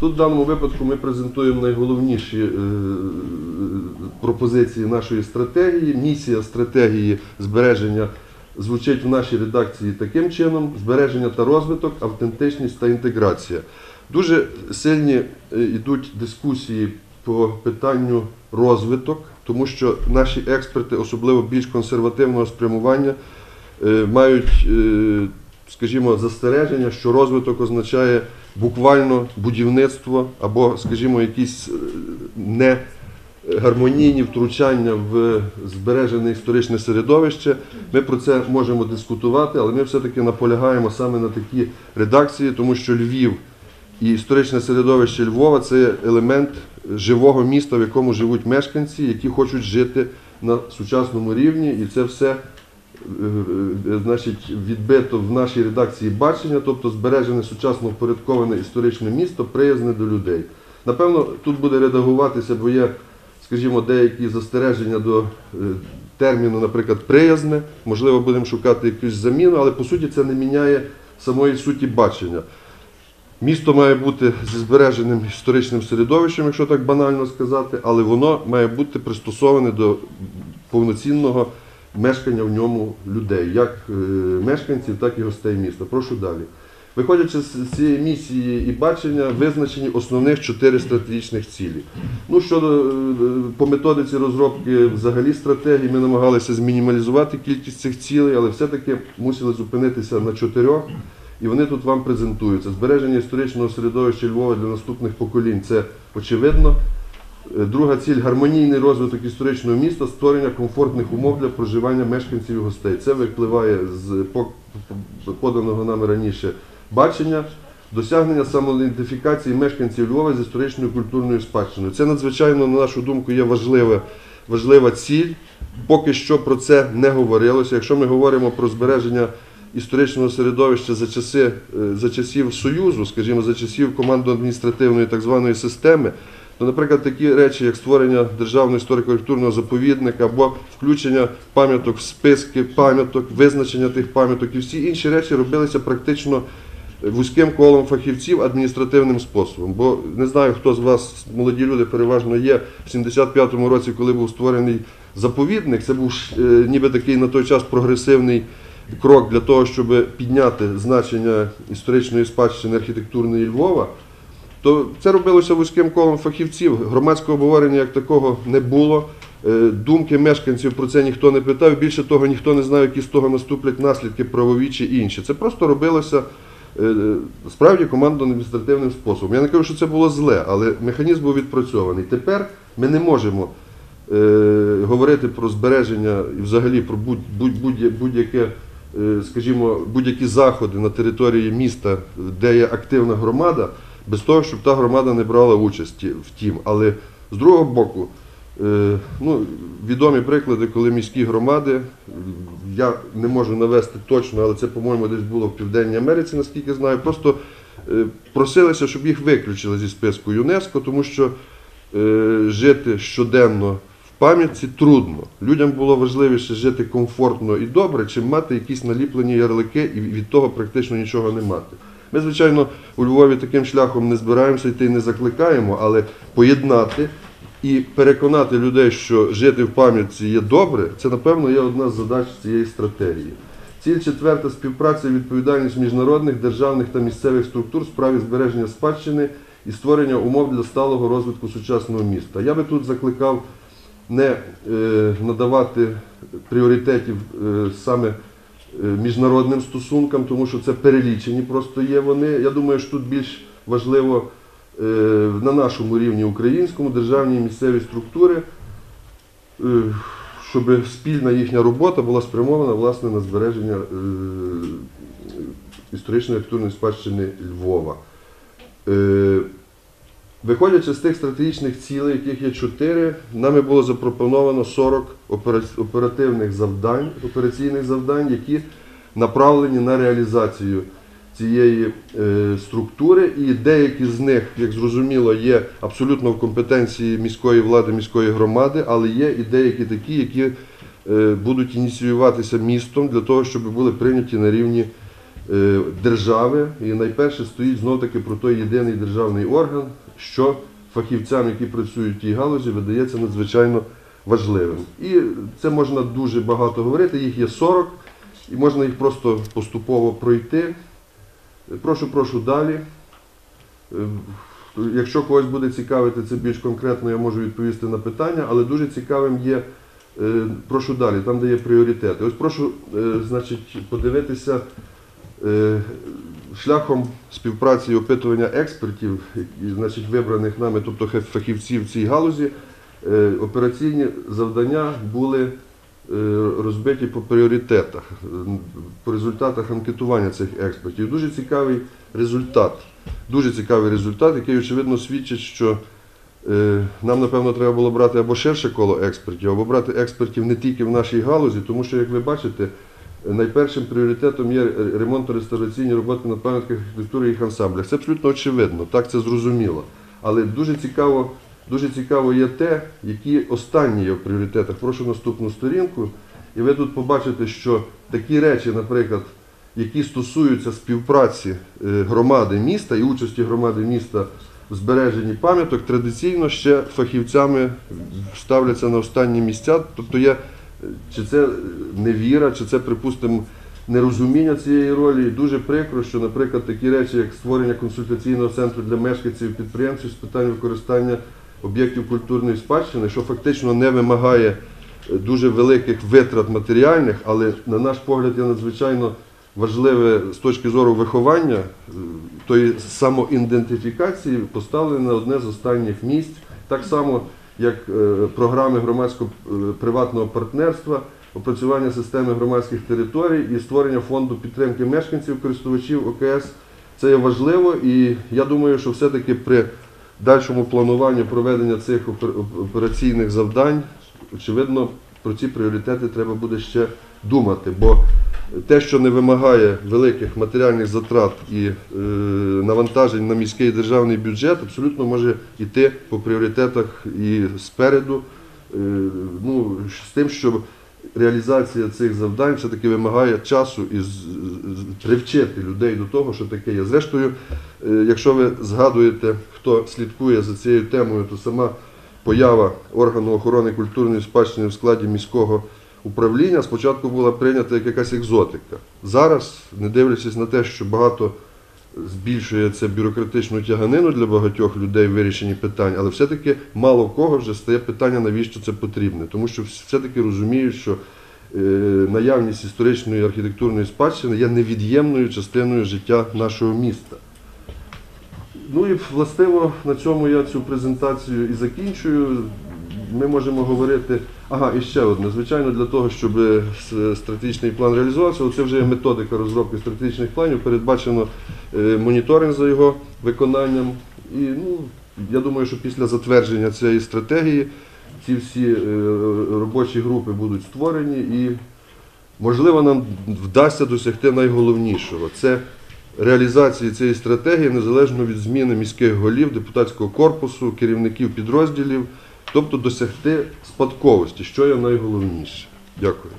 Тут в даному випадку ми презентуємо найголовніші е, пропозиції нашої стратегії. Місія стратегії збереження звучить в нашій редакції таким чином: збереження та розвиток, автентичність та інтеграція. Дуже сильні е, йдуть дискусії по питанню розвиток, тому що наші експерти, особливо більш консервативного спрямування, е, мають, скажімо, застереження, що розвиток означає буквально будівництво або, скажімо, якісь е, не гармонійні втручання в збережене історичне середовище. Ми про це можемо дискутувати, але ми все-таки наполягаємо саме на такій редакції, тому що Львів і історичне середовище Львова це елемент живого міста, в якому живуть мешканці, які хочуть жити на сучасному рівні, і це все. Е, е, Значить, відбито в нашій редакції бачення, тобто збережене сучасно впорядковане історичне місто, приязне до людей. Напевно, тут буде редагуватися, бо є, скажімо, деякі застереження до е, терміну, наприклад, приязне. Можливо, будемо шукати якусь заміну, але по суті це не міняє самої суті бачення. Місто має бути зі збереженим історичним середовищем, якщо так банально сказати, але воно має бути пристосоване до повноцінного мешкання в ньому людей, як е, мешканців, так і гостей міста. Прошу далі. Виходячи з цієї місії і бачення, визначені основних чотири стратегічних цілі. Ну, щодо е, по методиці розробки взагалі стратегії, ми намагалися змінімалізувати кількість цих цілей, але все-таки мусили зупинитися на чотирьох. І вони тут вам презентуються. Збереження історичного середовища Львова для наступних поколінь це очевидно. Е, Друга ціль гармонійний розвиток історичного міста, створення комфортних умов для проживання мешканців і гостей. Це випливає з по- по- поданого нами раніше бачення, досягнення самоідентифікації мешканців Львова з історичною культурною спадщиною. Це надзвичайно, на нашу думку, є важлива, важлива ціль. Поки що про це не говорилося. Якщо ми говоримо про збереження історичного середовища за часи е, за часів Союзу, скажімо, за часів командно-адміністративної так званої системи, то, наприклад, такі речі, як створення державного історико-культурного заповідника або включення пам'яток в списки пам'яток, визначення тих пам'яток і всі інші речі робилися практично вузьким колом фахівців адміністративним способом. Бо не знаю, хто з вас, молоді люди, переважно є в 75-му році, коли був створений заповідник. Це був е, ніби такий на той час прогресивний крок для того, щоб підняти значення історичної спадщини архітектурної Львова. То це робилося вузьким колом фахівців. Громадського обговорення як такого не було. Е, Думки мешканців про це ніхто не питав. Більше того, ніхто не знав, які з того наступлять наслідки правові чи інші. Це просто робилося е, справді командно-адміністративним способом. Я не кажу, що це було зле, але механізм був відпрацьований. Тепер ми не можемо е, говорити про збереження і взагалі про будь- будь- будь- будь-яке, скажімо, будь-які заходи на території міста, де є активна громада, без того, щоб та громада не брала участі в тім. Але з другого боку, е, ну, відомі приклади, коли міські громади, я не можу навести точно, але це, по-моєму, десь було в Південній Америці, наскільки знаю, просто е, просилися, щоб їх виключили зі списку ЮНЕСКО, тому що е, жити щоденно в пам'ятці трудно. Людям було важливіше жити комфортно і добре, чим мати якісь наліплені ярлики і від того практично нічого не мати. Ми, звичайно, у Львові таким шляхом не збираємося йти і не закликаємо, але поєднати і переконати людей, що жити в пам'ятці є добре, це, напевно, є одна з задач цієї стратегії. Ціль четверта співпраця і відповідальність міжнародних, державних та місцевих структур в справі збереження спадщини і створення умов для сталого розвитку сучасного міста. Я би тут закликав не е, надавати пріоритетів е, саме міжнародним стосункам, тому що це перелічені просто є вони. Я думаю, що тут більш важливо е, на нашому рівні українському, державні і місцеві структури, е, щоб спільна їхня робота була спрямована власне на збереження е, історичної архітектурної спадщини Львова. Виходячи з тих стратегічних цілей, яких є чотири, нами було запропоновано 40 оперативних завдань, операційних завдань, які направлені на реалізацію цієї е, структури, і деякі з них, як зрозуміло, є абсолютно в компетенції міської влади, міської громади, але є і деякі такі, які е, будуть ініціюватися містом для того, щоб були прийняті на рівні е, держави. І найперше стоїть знов таки про той єдиний державний орган, що фахівцям, які працюють в тій галузі, видається надзвичайно важливим. І це можна дуже багато говорити, їх є 40, і можна їх просто поступово пройти. Прошу, прошу далі. Е, Якщо когось буде цікавити це більш конкретно, я можу відповісти на питання, але дуже цікавим є, е, прошу далі, там де є пріоритети. Ось прошу е, значить, подивитися шляхом співпраці і опитування експертів, значить, вибраних нами, тобто фахівців в цій галузі, е, операційні завдання були е, розбиті по пріоритетах, по результатах анкетування цих експертів. Дуже цікавий результат. Дуже цікавий результат, який очевидно свідчить, що е, нам, напевно, треба було брати або ширше коло експертів, або брати експертів не тільки в нашій галузі, тому що, як ви бачите, найпершим пріоритетом є ремонтно-реставраційні роботи на пам'ятках архітектури і їх ансамблях. Це абсолютно очевидно, так це зрозуміло. Але дуже цікаво, дуже цікаво є те, які останні є в пріоритетах. Прошу наступну сторінку. І ви тут побачите, що такі речі, наприклад, які стосуються співпраці е, громади міста і участі громади міста в збереженні пам'яток, традиційно ще фахівцями ставляться на останні місця. Тобто є, чи це невіра, чи це, припустимо, нерозуміння цієї ролі. І дуже прикро, що, наприклад, такі речі, як створення консультаційного центру для мешканців і підприємців з питань використання об'єктів культурної спадщини, що фактично не вимагає е, дуже великих витрат матеріальних, але на наш погляд є надзвичайно важливе з точки зору виховання, е, тої самоідентифікації поставлене на одне з останніх місць, так само як е, програми громадсько-приватного партнерства, опрацювання системи громадських територій і створення фонду підтримки мешканців, користувачів ОКС. Це є важливо, і я думаю, що все-таки при дальшому плануванні проведення цих опер- операційних завдань, очевидно, про ці пріоритети треба буде ще думати. Бо те, що не вимагає великих матеріальних затрат і е, навантажень на міський державний бюджет, абсолютно може йти по пріоритетах і спереду. Е, ну, з тим, що реалізація цих завдань все-таки вимагає часу і привчити людей до того, що таке є. Зрештою, е, якщо ви згадуєте, хто слідкує за цією темою, то сама поява органу охорони культурної спадщини в складі міського управління спочатку була прийнята як якась екзотика. Зараз, не дивлячись на те, що багато збільшує це бюрократичну тяганину для багатьох людей в вирішенні питань, але все-таки мало кого вже стає питання, навіщо це потрібне. Тому що все-таки розуміють, що е, наявність історичної архітектурної спадщини є невід'ємною частиною життя нашого міста. Ну і властиво на цьому я цю презентацію і закінчую. Ми можемо говорити. Ага, і ще одне. Звичайно, для того, щоб е, стратегічний план реалізувався, це вже є методика розробки стратегічних планів, передбачено е, моніторинг за його виконанням. І ну, я думаю, що після затвердження цієї стратегії ці всі е, робочі групи будуть створені і, можливо, нам вдасться досягти найголовнішого. Це реалізації цієї стратегії незалежно від зміни міських голів, депутатського корпусу, керівників підрозділів, тобто досягти спадковості, що є найголовніше. Дякую.